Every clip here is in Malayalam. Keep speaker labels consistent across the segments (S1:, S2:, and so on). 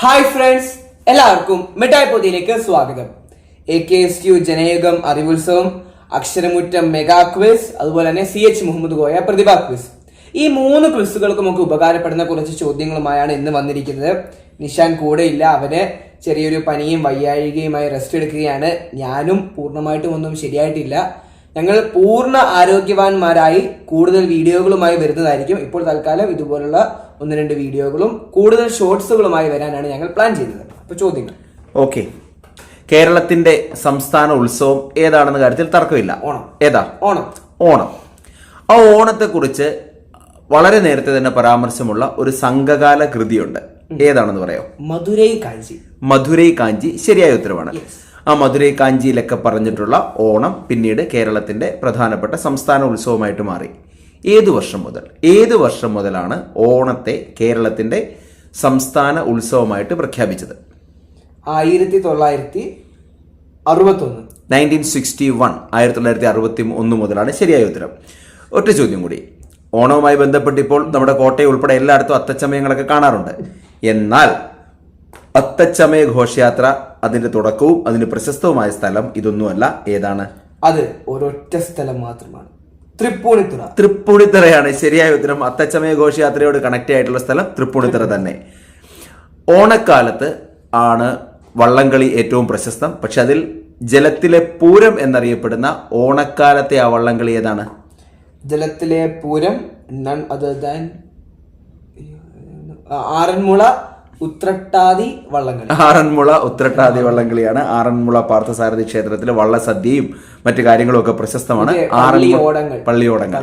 S1: ഹായ് ഫ്രണ്ട്സ് എല്ലാവർക്കും മിഠായി പൊതിയിലേക്ക് സ്വാഗതം. A K S U Janayugom Arivulsavam Aksharamuttam mega quiz അതുപോലെ തന്നെ C H Muhammad Koya Prathibha quiz ഈ മൂന്ന് ക്വിസുകൾക്കും ഒക്കെ ഉപകാരപ്പെടുന്ന കുറച്ച് ചോദ്യങ്ങളുമായാണ് ഇന്ന് വന്നിരിക്കുന്നത്. നിഷാൻ കൂടെയില്ല അവന് ചെറിയൊരു പനിയും വയ്യാഴികയുമായി റെസ്റ്റ് എടുക്കുകയാണ്. ഞാനും പൂർണമായിട്ടും ഒന്നും ശരിയായിട്ടില്ല. ഞങ്ങൾ പൂർണ ആരോഗ്യവാന്മാരായി കൂടുതൽ വീഡിയോകളുമായി വരുന്നതായിരിക്കും. ഇപ്പോൾ തൽക്കാലം ഇതുപോലുള്ള ഒന്ന് രണ്ട് വീഡിയോകളും കൂടുതൽ ഷോർട്സുകളുമായി വരാനാണ് ഞങ്ങൾ പ്ലാൻ ചെയ്തത് അപ്പൊ ചോദ്യങ്ങൾ.
S2: ഓക്കെ. കേരളത്തിന്റെ സംസ്ഥാന ഉത്സവം ഏതാണെന്ന കാര്യത്തിൽ തർക്കമില്ല.
S1: ഓണം.
S2: ഏതാ?
S1: ഓണം.
S2: ഓണം. ആ ഓണത്തെക്കുറിച്ച് വളരെ നേരത്തെ തന്നെ പരാമർശമുള്ള ഒരു സംഘകാല കൃതിയുണ്ട്. ഏതാണെന്ന് പറയാം
S1: മധുരൈ കാഞ്ചി.
S2: മധുരൈ കാഞ്ചി ശരിയായ ഉത്തരവാണ്. ആ മധുരൈ കാഞ്ചിയിലൊക്കെ പറഞ്ഞിട്ടുള്ള ഓണം പിന്നീട് കേരളത്തിന്റെ പ്രധാനപ്പെട്ട സംസ്ഥാന ഉത്സവമായിട്ട് മാറി. ഏതു വർഷം മുതൽ? ഏത് വർഷം മുതലാണ് ഓണത്തെ കേരളത്തിന്റെ സംസ്ഥാന ഉത്സവമായിട്ട് പ്രഖ്യാപിച്ചത്?
S1: ആയിരത്തി തൊള്ളായിരത്തി അറുപത്തൊന്ന്
S2: നയന്റീൻ സിക്സ്റ്റി വൺ ആയിരത്തി തൊള്ളായിരത്തി അറുപത്തി ഒന്ന് മുതലാണ് ശരിയായ ഉത്തരം. ഒറ്റ ചോദ്യം കൂടി. ഓണവുമായി ബന്ധപ്പെട്ട് ഇപ്പോൾ നമ്മുടെ കോട്ടയം ഉൾപ്പെടെ എല്ലായിടത്തും അത്തച്ചമയങ്ങളൊക്കെ കാണാറുണ്ട്. എന്നാൽ അത്തച്ചമയ ഘോഷയാത്ര അതിന്റെ തുടക്കവും അതിന് പ്രശസ്തവുമായ സ്ഥലം ഇതൊന്നുമല്ല. ഏതാണ്?
S1: അത് ഒരൊറ്റ സ്ഥലം മാത്രമാണ്. തൃപ്പൂണിത്തുറ.
S2: തൃപ്പൂണിത്തറയാണ്. ശരിയായ ഉത്തരം. അത്തച്ചമയ ഘോഷയാത്രയോട് കണക്ട് ആയിട്ടുള്ള സ്ഥലം തൃപ്പൂണിത്തറ തന്നെ. ഓണക്കാലത്ത് ആണ് വള്ളംകളി ഏറ്റവും പ്രശസ്തം. പക്ഷെ അതിൽ ജലത്തിലെ പൂരം എന്നറിയപ്പെടുന്ന ഓണക്കാലത്തെ ആ വള്ളംകളി ഏതാണ്?
S1: ജലത്തിലെ Pooram none other than Aranmula Uthrattathi വള്ളംകളി.
S2: ആറന്മുള ഉത്രട്ടാതി വള്ളംകളിയാണ്. ആറന്മുള പാർത്ഥസാരഥി ക്ഷേത്രത്തിലെ വള്ളസദ്യയും മറ്റു കാര്യങ്ങളും ഒക്കെ പ്രശസ്തമാണ് ആറന്മുള
S1: പള്ളിയോടങ്ങൾ.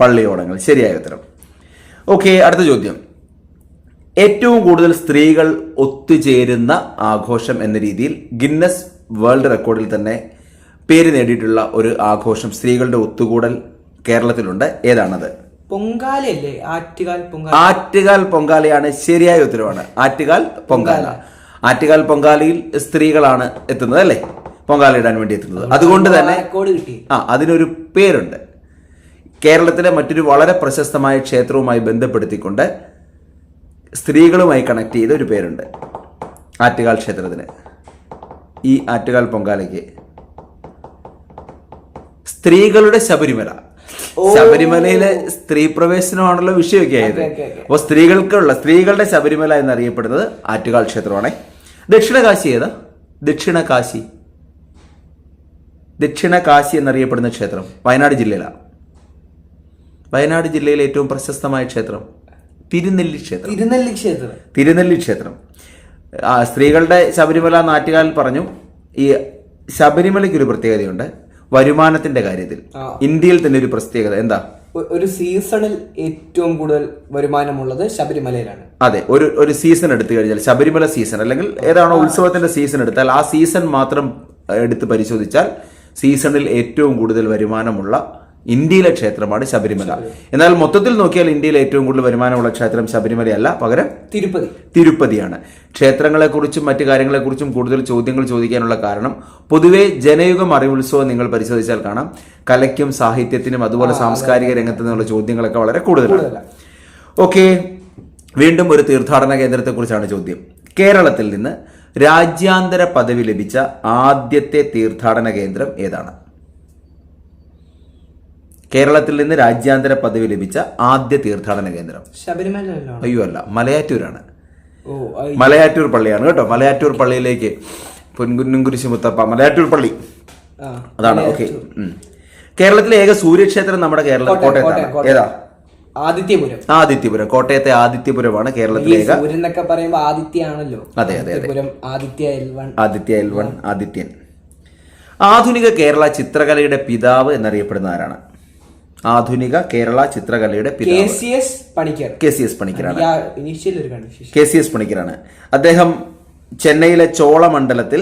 S2: പള്ളിയോടങ്ങൾ. ശരിയായ ഉത്തരം. ഓക്കെ അടുത്ത ചോദ്യം. ഏറ്റവും കൂടുതൽ സ്ത്രീകൾ ഒത്തുചേരുന്ന ആഘോഷം എന്ന രീതിയിൽ ഗിന്നസ് വേൾഡ് റെക്കോർഡിൽ തന്നെ പേര് നേടിയിട്ടുള്ള ഒരു ആഘോഷം സ്ത്രീകളുടെ ഒത്തുകൂടൽ കേരളത്തിലുണ്ട്. ഏതാണത്?
S1: പൊങ്കാലയല്ലേ? ആറ്റുകാൽ പൊങ്കാല.
S2: ആറ്റുകാൽ പൊങ്കാലയാണ് ശരിയായ ഉത്തരവാണ്. ആറ്റുകാൽ പൊങ്കാല. ആറ്റുകാൽ പൊങ്കാലയിൽ സ്ത്രീകളാണ് എത്തുന്നത് അല്ലേ? പൊങ്കാല ഇടാൻ വേണ്ടി എത്തുന്നത്. അതുകൊണ്ട് തന്നെ ആ അതിനൊരു പേരുണ്ട്. കേരളത്തിലെ മറ്റൊരു വളരെ പ്രശസ്തമായ ക്ഷേത്രവുമായി ബന്ധപ്പെടുത്തിക്കൊണ്ട് സ്ത്രീകളുമായി കണക്ട് ചെയ്ത ഒരു പേരുണ്ട്. ആറ്റുകാൽ ക്ഷേത്രത്തിന്. ഈ ആറ്റുകാൽ പൊങ്കാലയ്ക്ക്. സ്ത്രീകളുടെ ശബരിമല. ശബരിമലയിലെ സ്ത്രീ പ്രവേശനമാണല്ലോ വിഷയമൊക്കെ ആയത്. അപ്പോൾ സ്ത്രീകൾക്കുള്ള സ്ത്രീകളുടെ ശബരിമല എന്നറിയപ്പെടുന്നത് ആറ്റുകാൽ ക്ഷേത്രമാണേ. ദക്ഷിണ കാശി ഏതാ? ദക്ഷിണ കാശി ദക്ഷിണ കാശി എന്നറിയപ്പെടുന്ന ക്ഷേത്രം വയനാട് ജില്ലയിലാണ് വയനാട് ജില്ലയിലെ ഏറ്റവും പ്രശസ്തമായ ക്ഷേത്രം തിരുനെല്ലി ക്ഷേത്രം.
S1: തിരുനെല്ലി ക്ഷേത്രം.
S2: തിരുനെല്ലി ക്ഷേത്രം. ആ, സ്ത്രീകളുടെ ശബരിമല നാട്ടുകാരിൽ പറഞ്ഞു. ഈ ശബരിമലയ്ക്ക് ഒരു പ്രത്യേകതയുണ്ട്. വരുമാനത്തിന്റെ കാര്യത്തിൽ. ഇന്ത്യയിൽ തന്നെ ഒരു പ്രത്യേകത എന്താ?
S1: ഒരു സീസണിൽ ഏറ്റവും കൂടുതൽ വരുമാനമുള്ളത് ശബരിമലയിലാണ്.
S2: അതെ ഒരു ഒരു സീസൺ എടുത്തു കഴിഞ്ഞാൽ ശബരിമല സീസൺ അല്ലെങ്കിൽ ഏതാണോ ഉത്സവത്തിന്റെ സീസൺ എടുത്താൽ ആ സീസൺ മാത്രം എടുത്ത് പരിശോധിച്ചാൽ സീസണിൽ ഏറ്റവും കൂടുതൽ വരുമാനമുള്ള ഇന്ത്യയിലെ ക്ഷേത്രമാണ് ശബരിമല. എന്നാൽ മൊത്തത്തിൽ നോക്കിയാൽ ഇന്ത്യയിൽ ഏറ്റവും കൂടുതൽ വരുമാനമുള്ള ക്ഷേത്രം ശബരിമലയല്ല. പകരം
S1: തിരുപ്പതി.
S2: തിരുപ്പതിയാണ്. ക്ഷേത്രങ്ങളെക്കുറിച്ചും മറ്റു കാര്യങ്ങളെക്കുറിച്ചും കൂടുതൽ ചോദ്യങ്ങൾ ചോദിക്കാനുള്ള കാരണം പൊതുവെ ജനയുഗം അറിവുത്സവം നിങ്ങൾ പരിശോധിച്ചാൽ കാണാം. കലയ്ക്കും സാഹിത്യത്തിനും അതുപോലെ സാംസ്കാരിക രംഗത്ത് നിന്നുള്ള ചോദ്യങ്ങളൊക്കെ വളരെ കൂടുതലാണ്. ഓക്കെ. വീണ്ടും ഒരു തീർത്ഥാടന കേന്ദ്രത്തെക്കുറിച്ചാണ് ചോദ്യം. കേരളത്തിൽ നിന്ന് രാജ്യാന്തര പദവി ലഭിച്ച ആദ്യത്തെ തീർത്ഥാടന കേന്ദ്രം ഏതാണ്? കേരളത്തിൽ നിന്ന് രാജ്യാന്തര പദവി ലഭിച്ച ആദ്യ തീർത്ഥാടന കേന്ദ്രം.
S1: ശബരിമല
S2: അയ്യോ അല്ല മലയാറ്റൂരാണ്.
S1: ഓ
S2: മലയാറ്റൂർ പള്ളിയാണ് കേട്ടോ. മലയാറ്റൂർ പള്ളിയിലേക്ക് പൊൻകുന്നുംകുരിശി മുത്തപ്പ മലയാറ്റൂർ പള്ളി. അതാണ് ഓക്കെ കേരളത്തിലെ ഏക സൂര്യക്ഷേത്രം നമ്മുടെ കേരള കോട്ടയത്താണ്. ഏതാ?
S1: ആദിത്യപുരം.
S2: ആദിത്യപുരം. കോട്ടയത്തെ ആദിത്യപുരമാണ് കേരളത്തിലെ ഏക
S1: സൂര്യൻ എന്നൊക്കെ പറയുമ്പോ ആദിത്യയാണല്ലോ.
S2: അതെ, അതെ,
S1: Aditya L one
S2: Aditya L Adithyan. ആധുനിക കേരള ചിത്രകലയുടെ പിതാവ് എന്നറിയപ്പെടുന്ന ആരാണ്? ആധുനിക Kerala ചിത്രകലയുടെ
S1: K C S Panicker.
S2: K C S പണിക്കരാണ്.
S1: Initial ഒരു കൺഫ്യൂഷൻ
S2: കെ സി എസ് പണിക്കരാണ്. അദ്ദേഹം ചെന്നൈയിലെ ചോളമണ്ഡലത്തിൽ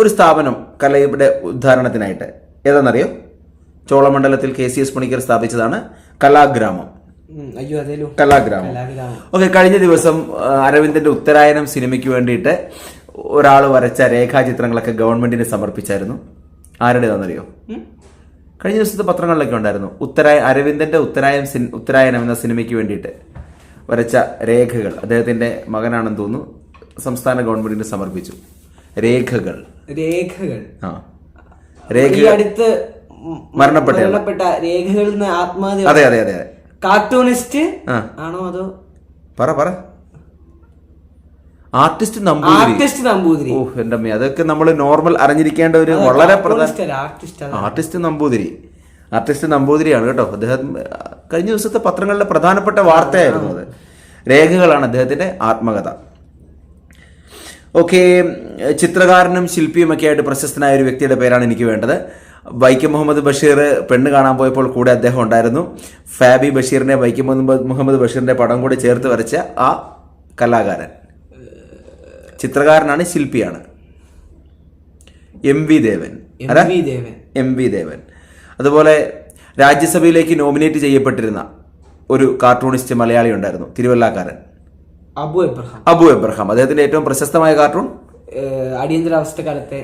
S2: ഒരു സ്ഥാപനം കലയുടെ ഉദ്ധാരണത്തിനായിട്ട്. ഏതാണെന്നറിയോ? ചോളമണ്ഡലത്തിൽ കെ സി എസ് പണിക്കർ സ്ഥാപിച്ചതാണ് കലാഗ്രാമം. കലാഗ്രാമം. ഓക്കെ കഴിഞ്ഞ ദിവസം അരവിന്ദന്റെ ഉത്തരായനം സിനിമയ്ക്ക് വേണ്ടിയിട്ട് ഒരാൾ വരച്ച രേഖാചിത്രങ്ങളൊക്കെ ഗവൺമെന്റിന് സമർപ്പിച്ചായിരുന്നു. ആരുടേതാണെന്നറിയോ? കഴിഞ്ഞ ദിവസത്തെ പത്രങ്ങളിലൊക്കെ ഉണ്ടായിരുന്നു. ഉത്തരായ അരവിന്ദന്റെ ഉത്തരായം സിൻ ഉത്തരായനം എന്ന സിനിമയ്ക്ക് വേണ്ടിയിട്ട് വരച്ച രേഖകൾ. അദ്ദേഹത്തിന്റെ മകനാണെന്ന് തോന്നുന്നു. സംസ്ഥാന ഗവൺമെന്റിന് സമർപ്പിച്ചു. രേഖകൾ.
S1: രേഖകൾ.
S2: ആ. രേഖ
S1: അടുത്ത്
S2: മരണപ്പെട്ട
S1: മരണപ്പെട്ട രേഖകളിൽ നിന്ന് ആത്മഹത്യ
S2: അതെ അതെ അതെ
S1: കാർട്ടൂണിസ്റ്റ് ആണോ അതോ
S2: പറ പറ. ആർട്ടിസ്റ്റ് നമ്പൂതിരി.
S1: ആർട്ടിസ്റ്റ് നമ്പൂതിരി.
S2: ഓ എന്റെ അമ്മ അതൊക്കെ നമ്മൾ നോർമൽ അറിഞ്ഞിരിക്കേണ്ട ഒരു വളരെ പ്രധാന
S1: ആർട്ടിസ്റ്റ്
S2: ആർട്ടിസ്റ്റ് നമ്പൂതിരി. ആർട്ടിസ്റ്റ് നമ്പൂതിരിയാണ് കേട്ടോ. അദ്ദേഹം കഴിഞ്ഞ ദിവസത്തെ പത്രങ്ങളിലെ പ്രധാനപ്പെട്ട വാർത്തയായിരുന്നു അത്. രേഖകളാണ് അദ്ദേഹത്തിന്റെ ആത്മകഥ. ഓക്കെ ചിത്രകാരനും ശില്പിയും ഒക്കെ ആയിട്ട് പ്രശസ്തനായ ഒരു വ്യക്തിയുടെ പേരാണ് എനിക്ക് വേണ്ടത്. വൈക്കം മുഹമ്മദ് ബഷീർ പെണ്ണ് കാണാൻ പോയപ്പോൾ കൂടെ അദ്ദേഹം ഉണ്ടായിരുന്നു. ഫാബി ബഷീറിനെ വൈക്കം മുഹമ്മദ് ബഷീറിന്റെ പടം കൂടി ചേർത്ത് വരച്ച ആ കലാകാരൻ. ചിത്രകാരനാണ് ശില്പിയാണ്. M V Devan?
S1: M V Devan.
S2: അതുപോലെ രാജ്യസഭയിലേക്ക് നോമിനേറ്റ് ചെയ്യപ്പെട്ടിരുന്ന ഒരു കാർട്ടൂണിസ്റ്റ് മലയാളി ഉണ്ടായിരുന്നു തിരുവല്ലാക്കാരൻ.
S1: അബു എബ്രഹാം.
S2: അബു എബ്രഹാം. അദ്ദേഹത്തിന്റെ ഏറ്റവും പ്രശസ്തമായ കാർട്ടൂൺ?
S1: അടിയന്തരാവസ്ഥ കാലത്തെ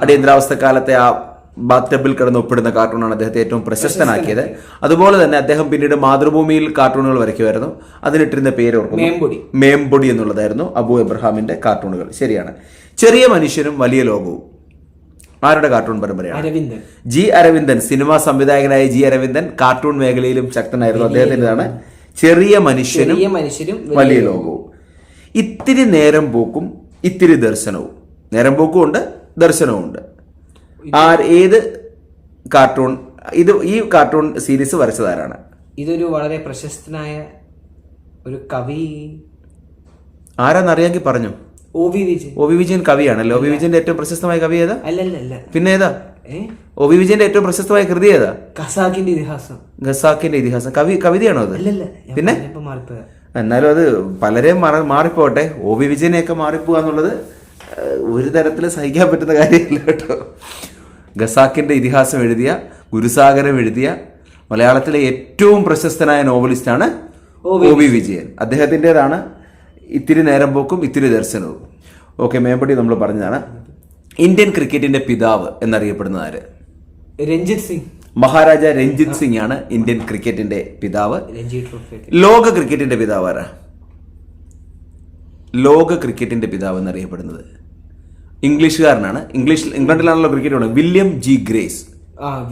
S2: അടിയന്തരാവസ്ഥ കാലത്തെ ആ ബാത്ത് ടബിൽ കിടന്ന് ഒപ്പിടുന്ന കാർട്ടൂണാണ് അദ്ദേഹത്തെ ഏറ്റവും പ്രശസ്തനാക്കിയത്. അതുപോലെ തന്നെ അദ്ദേഹം പിന്നീട് മാതൃഭൂമിയിൽ കാർട്ടൂണുകൾ വരയ്ക്കുമായിരുന്നു. അതിനിട്ടിരുന്ന പേര് ഓർക്കുന്നു.
S1: മേമ്പൊടി.
S2: മേംപൊടി എന്നുള്ളതായിരുന്നു അബു എബ്രഹാമിന്റെ കാർട്ടൂണുകൾ. ശരിയാണ്. ചെറിയ മനുഷ്യനും വലിയ ലോകവും. ആരുടെ കാർട്ടൂൺ പരമ്പരയാണ്? ജി അരവിന്ദൻ സിനിമാ സംവിധായകനായ ജി അരവിന്ദൻ കാർട്ടൂൺ മേഖലയിലും ശക്തനായിരുന്നു അദ്ദേഹത്തിന്റെതാണ്. ചെറിയ മനുഷ്യനും
S1: മനുഷ്യനും മനുഷ്യരും
S2: വലിയ ലോകവും. ഇത്തിരി നേരം പോക്കും ഇത്തിരി ദർശനവും. നേരം പോക്കും ഉണ്ട് ദർശനവും ഉണ്ട് ആ ഏത് കാർട്ടൂൺ ഇത് ഈ കാർട്ടൂൺ സീരീസ് വരച്ചതാരാണ്?
S1: ഇതൊരു വളരെ പ്രശസ്തനായ ഒരു കവി.
S2: ആരാന്നറിയാമെങ്കിൽ പറഞ്ഞു.
S1: O V Vijayan.
S2: O V Vijayan കവിയാണല്ലോ O V വിജയന്റെ ഏറ്റവും പ്രശസ്തമായ കവി ഏതാ?
S1: അല്ലല്ല അല്ല
S2: പിന്നെ ഏതാ ഒ വി വിജയന്റെ ഏറ്റവും പ്രശസ്തമായ കൃതി ഏതാ?
S1: ഖസാക്കിന്റെ ഇതിഹാസം.
S2: ഖസാക്കിന്റെ ഇതിഹാസം. കവി കവിതയാണോ അത്? പിന്നെ? എന്നാലും അത് പലരെയും മാറി മാറിപ്പോട്ടെ. ഒ വി വിജയനെയൊക്കെ മാറിപ്പോവാന്നുള്ളത് ഒരു തരത്തിൽ സഹിക്കാൻ പറ്റുന്ന കാര്യമില്ല കേട്ടോ. ഖസാക്കിന്റെ ഇതിഹാസം എഴുതിയ ഗുരുസാഗരം എഴുതിയ മലയാളത്തിലെ ഏറ്റവും പ്രശസ്തനായ നോവലിസ്റ്റാണ് ഒ വി വിജയൻ. അദ്ദേഹത്തിന്റെതാണ് ഇത്തിരി നേരം പോക്കും ഇത്തിരി ദർശനവും. ഓക്കെ മേമ്പടി നമ്മൾ പറഞ്ഞതാണ്. ഇന്ത്യൻ ക്രിക്കറ്റിന്റെ പിതാവ് എന്നറിയപ്പെടുന്നത് ആര്?
S1: രഞ്ജിത് സിംഗ്.
S2: മഹാരാജ രഞ്ജിത് സിംഗ് ആണ് ഇന്ത്യൻ ക്രിക്കറ്റിന്റെ പിതാവ്. ലോക ക്രിക്കറ്റിന്റെ പിതാവ് ആരാ? ലോക ക്രിക്കറ്റിന്റെ പിതാവ് എന്നറിയപ്പെടുന്നത്. ഇംഗ്ലീഷുകാരനാണ്. ഇംഗ്ലീഷ് ഇംഗ്ലണ്ടിലാണല്ലോ ക്രിക്കറ്റ് ഉള്ളത് William G Grace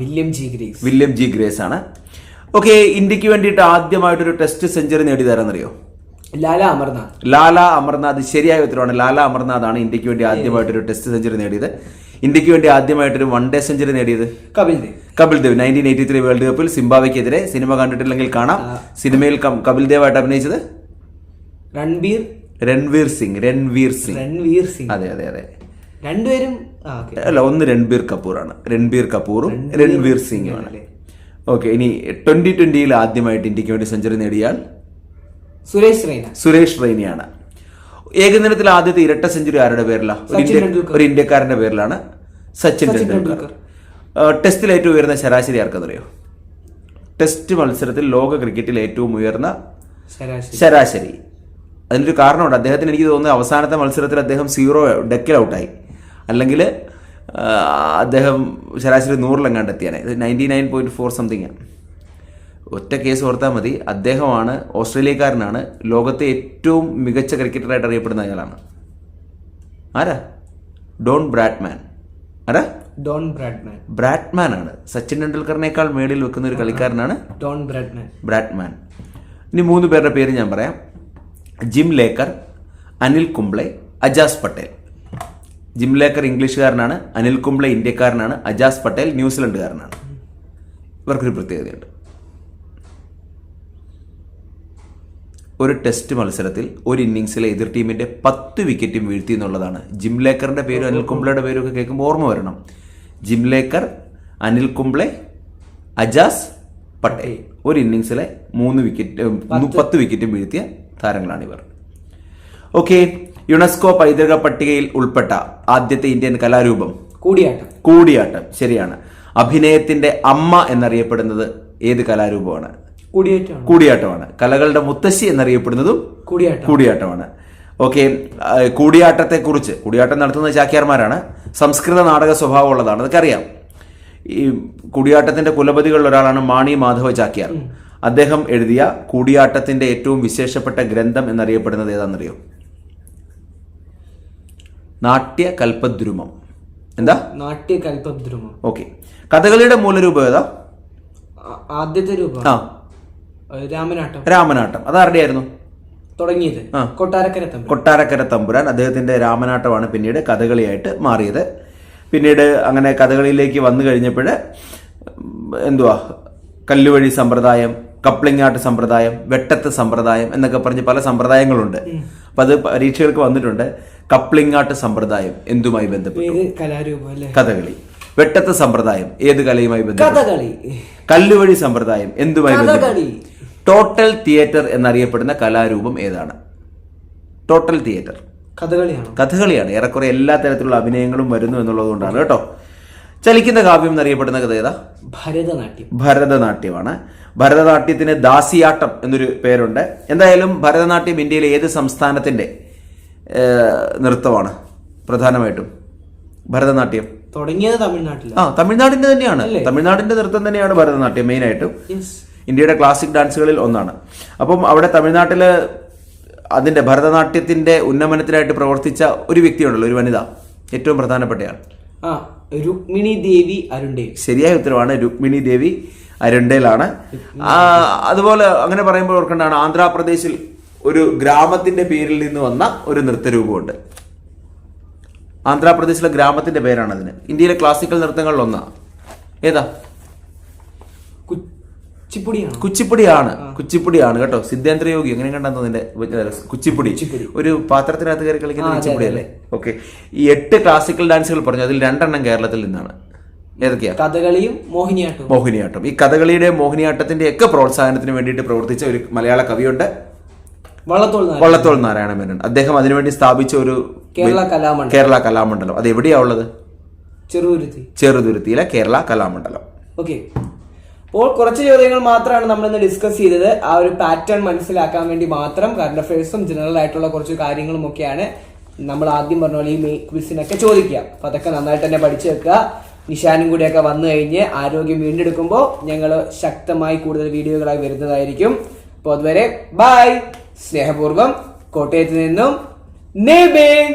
S1: William G Grace
S2: William G Grace ആണ്. ഓക്കെ ഇന്ത്യയ്ക്ക് വേണ്ടിയിട്ട് ആദ്യമായിട്ടൊരു ടെസ്റ്റ് സെഞ്ചുറി നേടിയതാരെന്നറിയോ?
S1: ലാല അമർനാഥ്.
S2: ലാല അമർനാഥ് ശരിയായ ഉത്തരവാണ്. ലാല അമർനാഥ് ആണ് ഇന്ത്യയ്ക്ക് വേണ്ടി ആദ്യമായിട്ടൊരു ടെസ്റ്റ് സെഞ്ചുറി നേടിയത്. ഇന്ത്യയ്ക്ക് വേണ്ടി ആദ്യമായിട്ടൊരു വൺ ഡേ സെഞ്ചുറി നേടിയത്?
S1: Kapil Dev.
S2: Kapil Dev nineteen eighty three world കപ്പിൽ സിംബാബ്വെക്കെതിരെ സിനിമ കണ്ടിട്ടില്ലെങ്കിൽ കാണാം. സിനിമയിൽ കപിൽ ദേവ് ആയിട്ട് അഭിനയിച്ചത്?
S1: രൺബീർ.
S2: രൺവീർ സിംഗ് രൺവീർ സിംഗ്.
S1: രൺവീർ സിംഗ്.
S2: അതെ അതെ അതെ.
S1: രണ്ടുപേരും
S2: അല്ല ഒന്ന് രൺബീർ കപൂറാണ്. രൺബീർ കപൂറും രൺവീർ സിംഗുമാണ്. ഓക്കെ ഇനി ട്വന്റി ട്വന്റിയിൽ ആദ്യമായിട്ട് ഇന്ത്യയ്ക്ക് വേണ്ടി സെഞ്ചുറി നേടിയാൽ?
S1: സുരേഷ് റെയ്ന.
S2: സുരേഷ് റെയ്നയാണ്. ഏകദിനത്തിൽ ആദ്യത്തെ ഇരട്ട സെഞ്ചുറി ആരുടെ പേരിലാണ് ഒരു ഇന്ത്യക്കാരന്റെ പേരിലാണ് സച്ചിൻ ടെണ്ടുൽക്കർ. ടെസ്റ്റിൽ ഏറ്റവും ഉയർന്ന ശരാശരി ആർക്കെന്നറിയോ? ടെസ്റ്റ് മത്സരത്തിൽ ലോക ക്രിക്കറ്റിൽ ഏറ്റവും ഉയർന്ന
S1: ശരാശരി.
S2: ശരാശരി. അതിനൊരു കാരണമുണ്ട്. അദ്ദേഹത്തിന് എനിക്ക് തോന്നുന്നത് അവസാനത്തെ മത്സരത്തിൽ അദ്ദേഹം സീറോ ഡെക്കിൽ ഔട്ടായി. അല്ലെങ്കിൽ അദ്ദേഹം ശരാശരി നൂറിലെങ്ങാണ്ട് എത്തിയാണ് ഇത് ninety nine point four something ഒറ്റ കേസ് ഓർത്താൽ മതി. അദ്ദേഹമാണ് ഓസ്ട്രേലിയക്കാരനാണ്. ലോകത്തെ ഏറ്റവും മികച്ച ക്രിക്കറ്ററായിട്ട് അറിയപ്പെടുന്ന അയാളാണ് ആരാ? Don Bradman. ആരാ?
S1: Don Bradman.
S2: ബ്രാഡ്മാൻ ആണ്. സച്ചിൻ ടെണ്ടുൽക്കറിനേക്കാൾ മേളിൽ വെക്കുന്ന ഒരു കളിക്കാരനാണ്
S1: ഡോൺ ബ്രാഡ്മാൻ.
S2: ബ്രാഡ്മാൻ. ഇനി മൂന്ന് പേരുടെ പേര് ഞാൻ പറയാം. Jim Laker Anil Kumble Ajaz Patel. Jim Laker ഇംഗ്ലീഷുകാരനാണ് Anil Kumble ഇന്ത്യക്കാരനാണ് അജാസ് പട്ടേൽ ന്യൂസിലൻഡുകാരനാണ്. ഇവർക്കൊരു പ്രത്യേകതയുണ്ട്. ഒരു ടെസ്റ്റ് മത്സരത്തിൽ ഒരു ഇന്നിങ്സിലെ എതിർ ടീമിന്റെ പത്ത് വിക്കറ്റും വീഴ്ത്തി എന്നുള്ളതാണ്. ജിംലേക്കറിന്റെ പേരും അനിൽ കുംബ്ലയുടെ പേരും ഒക്കെ കേൾക്കുമ്പോൾ ഓർമ്മ വരണം. ജിംലേക്കർ അനിൽ കുംബ്ലെ അജാസ് പട്ടേൽ ഒരു ഇന്നിങ്സിലെ മൂന്ന് വിക്കറ്റ് പത്ത് വിക്കറ്റും വീഴ്ത്തിയ താരങ്ങളാണ് ഇവർ ഓക്കെ യുനെസ്കോ പൈതൃക പട്ടികയിൽ ഉൾപ്പെട്ട ആദ്യത്തെ ഇന്ത്യൻ കലാരൂപം
S1: കൂടിയാട്ടം.
S2: കൂടിയാട്ടം. ശരിയാണ്. അഭിനയത്തിന്റെ അമ്മ എന്നറിയപ്പെടുന്നത് ഏത് കലാരൂപമാണ്? കൂടിയാട്ടമാണ്. കലകളുടെ മുത്തശ്ശി എന്നറിയപ്പെടുന്നതും
S1: കൂടിയാട്ടം.
S2: കൂടിയാട്ടമാണ്. ഓക്കെ കൂടിയാട്ടത്തെ കുറിച്ച് കൂടിയാട്ടം നടത്തുന്ന ചാക്യാർമാരാണ്. സംസ്കൃത നാടക സ്വഭാവമുള്ളതാണ്. അതൊക്കെ അറിയാം ഈ കൂടിയാട്ടത്തിന്റെ കുലപതികളിൽ ഒരാളാണ് മാണി മാധവ ചാക്യാർ. അദ്ദേഹം എഴുതിയ കൂടിയാട്ടത്തിന്റെ ഏറ്റവും വിശേഷപ്പെട്ട ഗ്രന്ഥം എന്നറിയപ്പെടുന്നത് ഏതാണെന്നറിയോ? നാട്യ കൽപദ്രുമം എന്താ?
S1: നാട്യ കൽപദ്രുമം
S2: ഓക്കെ. കഥകളിയുടെ മൂലരൂപം ഏതാ?
S1: ആദ്യത്തെ രൂപം.
S2: ആ.
S1: രാമനാട്ടം.
S2: രാമനാട്ടം. അത്
S1: ആരുടെയായിരുന്നു?
S2: തുടങ്ങിയത്.
S1: കൊട്ടാരക്കര തമ്പുരാൻ.
S2: കൊട്ടാരക്കര തമ്പുരാൻ. അദ്ദേഹത്തിന്റെ രാമനാട്ടമാണ് പിന്നീട് കഥകളിയായിട്ട് മാറിയത്. പിന്നീട് അങ്ങനെ കഥകളിയിലേക്ക് വന്നു കഴിഞ്ഞപ്പോൾ എന്തുവാ? കല്ലുവഴി സമ്പ്രദായം കപ്ലിംഗ് ആട്ട് സമ്പ്രദായം വെട്ടത്ത് സമ്പ്രദായം എന്നൊക്കെ പറഞ്ഞ് പല സമ്പ്രദായങ്ങളുണ്ട്. അപ്പൊ അത് പരീക്ഷകൾക്ക് വന്നിട്ടുണ്ട്. കപ്ലിങ്ങാട്ട് സമ്പ്രദായം എന്തുമായി ബന്ധപ്പെട്ട്?
S1: കലാരൂപം
S2: കഥകളി. വെട്ടത്ത സമ്പ്രദായം ഏത് കലയുമായി ബന്ധപ്പെട്ട്? കല്ലുവഴി സമ്പ്രദായം എന്തുമായി ബന്ധപ്പെട്ടു? ടോട്ടൽ തിയേറ്റർ എന്നറിയപ്പെടുന്ന കലാരൂപം ഏതാണ്? Total theatre.
S1: കഥകളിയാണ്?
S2: കഥകളിയാണ്. ഏറെക്കുറെ എല്ലാ തരത്തിലുള്ള അഭിനയങ്ങളും വരുന്നു എന്നുള്ളത് കൊണ്ടാണ് കേട്ടോ. ചലിക്കുന്ന കാവ്യം എന്നറിയപ്പെടുന്ന കഥ ഏതാ?
S1: ഭരതനാട്യം.
S2: ഭരതനാട്യമാണ്. ഭരതനാട്യത്തിന് ദാസിയാട്ടം എന്നൊരു പേരുണ്ട്. എന്തായാലും ഭരതനാട്യം ഇന്ത്യയിലെ ഏത് സംസ്ഥാനത്തിന്റെ നൃത്തമാണ് പ്രധാനമായിട്ടും. ഭരതനാട്യം.
S1: തുടങ്ങിയത് തമിഴ്നാട്ടിൽ
S2: ആ തമിഴ്നാടിന്റെ തന്നെയാണ്. തമിഴ്നാടിന്റെ നൃത്തം തന്നെയാണ് ഭരതനാട്യം മെയിനായിട്ടും.
S1: ആയിട്ട്
S2: ഇന്ത്യയുടെ ക്ലാസിക് ഡാൻസുകളിൽ ഒന്നാണ്. അപ്പം അവിടെ തമിഴ്നാട്ടിൽ അതിന്റെ ഭരതനാട്യത്തിന്റെ ഉന്നമനത്തിനായിട്ട് പ്രവർത്തിച്ച ഒരു വ്യക്തിയുണ്ടല്ലോ ഒരു വനിത. ഏറ്റവും പ്രധാനപ്പെട്ടയാൾ.
S1: ആ രുക്മിണി ദേവി അരുണ്ടേ
S2: ശരിയായ ഉത്തരവാണ് രുക്മിണി ദേവി അരുണ്ടേലാണ് അതുപോലെ അങ്ങനെ പറയുമ്പോൾ ഓർക്കേണ്ടതാണ് ആന്ധ്രാപ്രദേശിൽ ഒരു ഗ്രാമത്തിന്റെ പേരിൽ നിന്ന് വന്ന ഒരു നൃത്തരൂപമുണ്ട്. ആന്ധ്രാപ്രദേശിലെ ഗ്രാമത്തിന്റെ പേരാണ് അതിന്. ഇന്ത്യയിലെ ക്ലാസിക്കൽ നൃത്തങ്ങളിൽ ഒന്നാ. ഏതാ?
S1: കുച്ചിപ്പുടിയാണ്.
S2: കുച്ചിപ്പുടിയാണ്. കുച്ചിപ്പുടിയാണ് കേട്ടോ. സിദ്ധേന്ദ്ര യോഗി. എങ്ങനെ കണ്ടെന്ന് നിന്റെ കുച്ചിപ്പുടി. ഒരു പാത്രത്തിനകത്ത് കയറി കളിക്കുന്ന കുച്ചിപ്പുടി അല്ലേ? ഓക്കെ. ഈ എട്ട് ക്ലാസിക്കൽ ഡാൻസുകൾ പറഞ്ഞു. അതിൽ രണ്ടെണ്ണം കേരളത്തിൽ നിന്നാണ്. ഏതൊക്കെയാ?
S1: കഥകളിയും മോഹിനിയാട്ടവും.
S2: മോഹിനിയാട്ടം. ഈ കഥകളിയുടെ മോഹിനിയാട്ടത്തിന്റെ ഒക്കെ പ്രോത്സാഹനത്തിന് വേണ്ടിയിട്ട് പ്രവർത്തിച്ച ഒരു മലയാള കവിയുണ്ട്.
S1: വള്ളത്തോൾ
S2: നാരായണ മേനോൻ. അദ്ദേഹം അതിനുവേണ്ടി സ്ഥാപിച്ച ഒരു
S1: കേരള കലാമണ്ഡലം.
S2: കേരള കലാമണ്ഡലം. അത് എവിടെയാ ഉള്ളത്?
S1: ചെറുതുരുത്തി.
S2: ചെറുതുരുത്തിയിലെ കേരള കലാമണ്ഡലം.
S1: ഓക്കെ. അപ്പോൾ കുറച്ച് ചോദ്യങ്ങൾ മാത്രമാണ് നമ്മൾ ഇന്ന് ഡിസ്കസ് ചെയ്തത്. ആ ഒരു പാറ്റേൺ മനസ്സിലാക്കാൻ വേണ്ടി മാത്രം കറണ്ട് അഫയേഴ്സും ജനറൽ ആയിട്ടുള്ള കുറച്ച് കാര്യങ്ങളും ഒക്കെയാണ് നമ്മൾ ആദ്യം പറഞ്ഞ പോലെ ഈ മെയ് ക്വിസിനൊക്കെ ചോദിക്കുക. അപ്പൊ അതൊക്കെ നന്നായിട്ട് തന്നെ പഠിച്ചു വെക്കുക. നിഷാനും കൂടിയൊക്കെ വന്നു കഴിഞ്ഞ് ആരോഗ്യം വീണ്ടെടുക്കുമ്പോൾ ഞങ്ങൾ ശക്തമായി കൂടുതൽ വീഡിയോകളായി വരുന്നതായിരിക്കും. അപ്പോൾ അതുവരെ ബൈ സ്നേഹപൂർവം കോട്ടയത്ത് നിന്നും നിബിൻ.